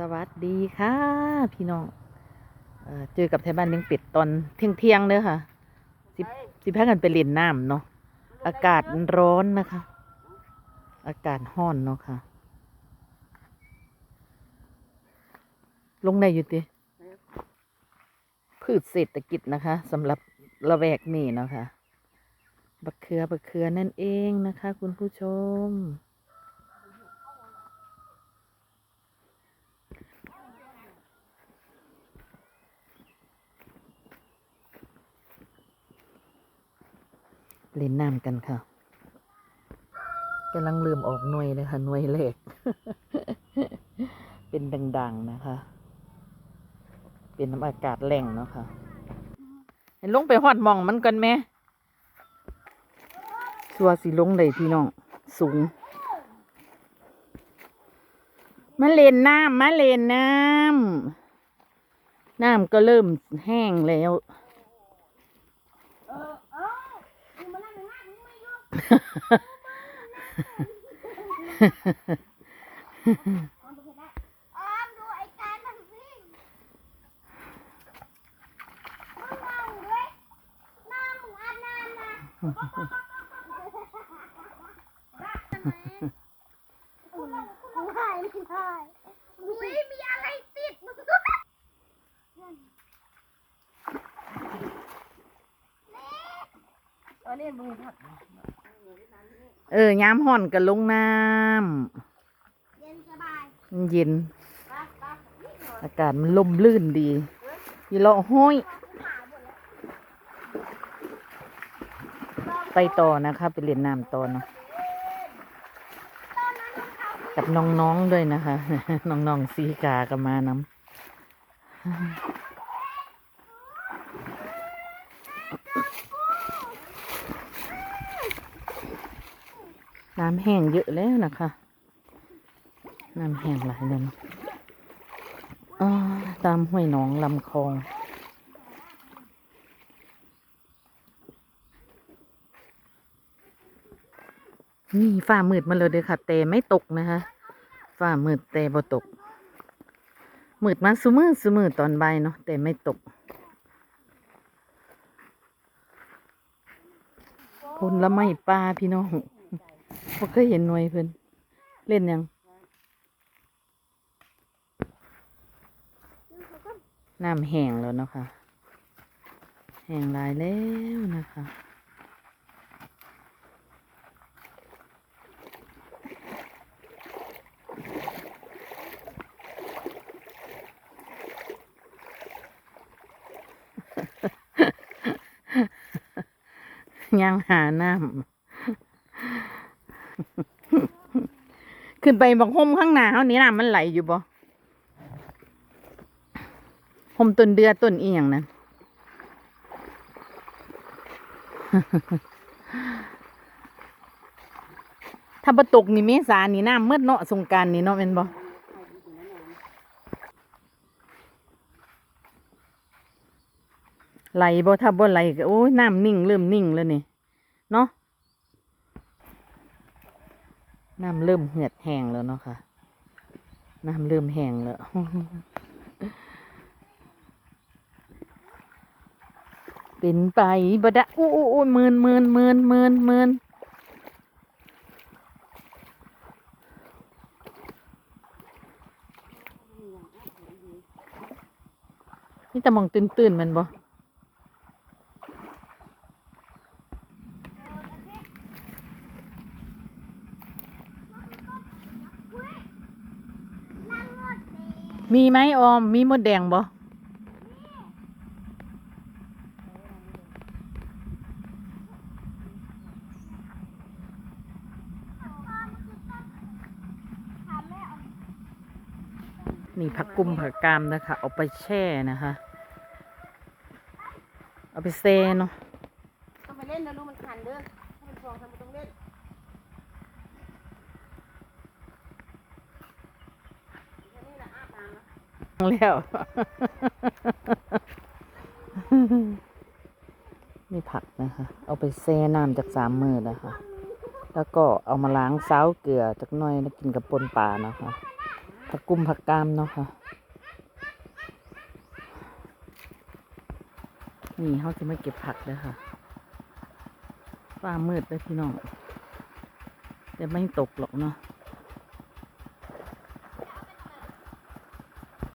สวัสดีค่ะ พี่น้องเอ่อเจอกับไทยบ้านเลี้ยงเป็ดตอนเที่ยงเที่ยงๆเด้อค่ะ สิบสิพากันไปเล่นน้ำเนาะอากาศร้อนนะคะ อากาศห้อนเนาะค่ะ ลงได้อยู่ติพืชเศรษฐกิจนะคะสำหรับละแวกนี่เนาะค่ะบักเขือบักเขือนั่นเองนะคะ คุณผู้ชม เล่นน้ำกันค่ะกำลังเริ่มออกหน่วยเลยค่ะหน่วยแรกเป็นดัง ๆ นะคะ เป็นน้ำอากาศแรงเนาะค่ะเห็นลงไปหอดมองมันกันไหมสัวสิลงเลยพี่น้อง สูงมาเล่นน้ำมาเล่นน้ำน้ำก็เริ่มแห้งแล้ว ออมดูไอ้การมันวิ่งมึง เอาด้วยน้ำมึงอาบน้ำนะกูหายไม่ได้อุ้ยมีอะไรติดมึงเออย้ำห่อนกันลงน้เย็นสบายำมันเย็น อากาศมันลมลื่นดียีเลาะห้อย ไปต่อนะคะไปเรียนน้ำต่อเนาะกับน้องๆด้วยนะคะ น้องๆสีกาก็มานำ น้ำแห้งเยอะแล้วนะคะ น้ำแห้งหลายแล้วเนาะอ่าตามห้วยหนองลำคลองนี่ฝ้ามืดมาเลยเด้อค่ะ แต่ไม่ตกนะคะฝ้ามืดแต่บ่ตก มืดมาซุมือซุมือตอนบ่ายเนาะแต่ไม่ตกผลละไม่ปลาพี่น้อง บ่เคยเห็นหน่วยเพิ่นเล่นยังน้ำแห้งแล้วเนาะค่ะแห้งลายแล้วนะคะ ยังหาน้ำ ขึ้นไปบักห่มข้างหน้าเฮานี้น้ำมันไหลอยู่บ่ห่มต้นเดือต้นอียงนั้นถ้าบ่ตกนี่เมษานี่น้ำเมื่อเนาะสงการนี่เนาะเป็นบ่ไหลบ่ถ้าบ่ไหลก็โอ้ยน้ำนิ่งเริ่มนิ่งแล้วนี่ เนาะ น้ำเริ่มเหือดแห้งแล้วเนาะค่ะ น้ำเริ่มแห้งแล้ว เป็นไปบด้อู้อู้อู้หมื่นหมื่นหมื่นหมื่นหมื่นนี่แต่มองตื่นๆแมันบ่ นั่งรถเมล์ มีไหมออม มีมดแดงบ่นี่ผักกุมผักกามนะคะ เอาไปแช่นะคะ เอาไปเซเนาะต้องไปเล่นนะลูกมันคันเด้อถ้าเป็นฟองทำมันต้องเล่นแค่นี้แหละอาบน้ำนะ แล้วนี่ผักนะคะ เอาไปแช่น้ำจากสามมือนะคะ แล้วก็เอามาล้างเซาเกลือจากหน้อยแล้วกินกับปนปลานะคะผักกุ้มผักกามเนาะค่ะนี่เขาจะมาเก็บผักเลยค่ะฟ้ามืดเลยพี่น้อง แต่ไม่ตกหรอกเนาะ